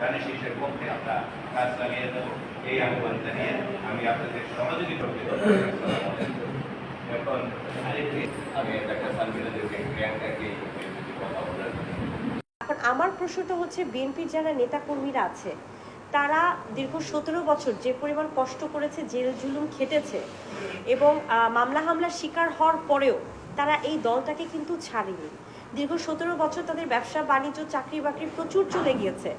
ধানের শীষের পক্ষে আমরা কাজ চালিয়ে দেবো। এই আহ্বান জানিয়ে আমি আপনাদের সহযোগিতা করতে আমার প্রশ্নটা হচ্ছে, বিএনপির যারা নেতাকর্মীরা আছে, তারা দীর্ঘ সতেরো বছর যে পরিমাণ কষ্ট করেছে, জেল জুলুম খেটেছে এবং মামলা হামলার শিকার হওয়ার পরেও তারা এই দলটাকে কিন্তু ছাড়েনি। দীর্ঘ সতেরো বছর তাদের ব্যবসা, বাণিজ্য, চাকরি বাকরি প্রচুর চলে গিয়েছে।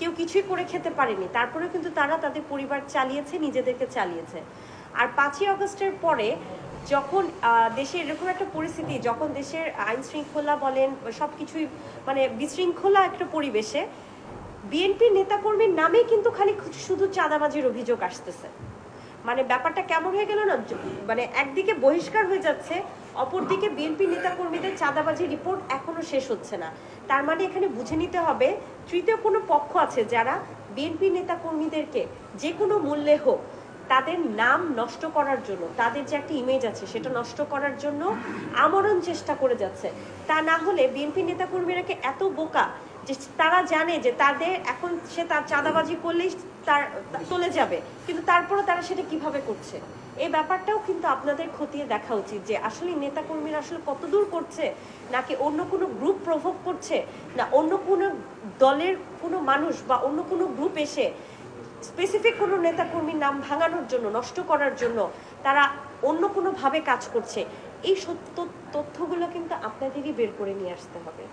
কেউ কিছুই করে খেতে পারেনি। তারপরেও কিন্তু তারা তাদের পরিবার চালিয়েছে, নিজেদেরকে চালিয়েছে। আর পাঁচই আগস্টের পরে যখন দেশে এরকম একটা পরিস্থিতি, যখন দেশের আইন শৃঙ্খলা বলেন সব কিছুই মানে বিশৃঙ্খলা একটা পরিবেশে, বিএনপির নেতাকর্মীর নামেই কিন্তু খালি শুধু চাঁদাবাজির অভিযোগ আসতেছে। মানে ব্যাপারটা কেমন হয়ে গেল না? মানে একদিকে বহিষ্কার হয়ে যাচ্ছে, অপরদিকে বিএনপি নেতাকর্মীদের চাঁদাবাজি রিপোর্ট এখনও শেষ হচ্ছে না। তার মানে এখানে বুঝে নিতে হবে, তৃতীয় কোনো পক্ষ আছে যারা বিএনপি নেতাকর্মীদেরকে যে কোনো মূল্যে হোক, তাদের নাম নষ্ট করার জন্য, তাদের যে একটা ইমেজ আছে সেটা নষ্ট করার জন্য আমরণ চেষ্টা করে যাচ্ছে। তা না হলে বিএনপি নেতাকর্মীরা এত বোকা যে তারা জানে যে তাদের এখন সে তার চাঁদাবাজি করলেই তার চলে যাবে। কিন্তু তারপরে তারা সেটা কীভাবে করছে? এই ব্যাপারটাও কিন্তু আপনাদের খতিয়ে দেখা উচিত যে আসলে নেতাকর্মীরা আসলে কতদূর করছে? নাকি অন্য কোনো গ্রুপ প্রভোগ করছে? না, অন্য কোনো দলের কোনো মানুষ বা অন্য কোনো গ্রুপ এসে স্পেসিফিক কোনো নেতাকর্মীর নাম ভাঙানোর জন্য, নষ্ট করার জন্য তারা অন্য কোনোভাবে কাজ করছে? এই সত্য তথ্যগুলো কিন্তু আপনাদেরই বের করে নিয়ে আসতে হবে।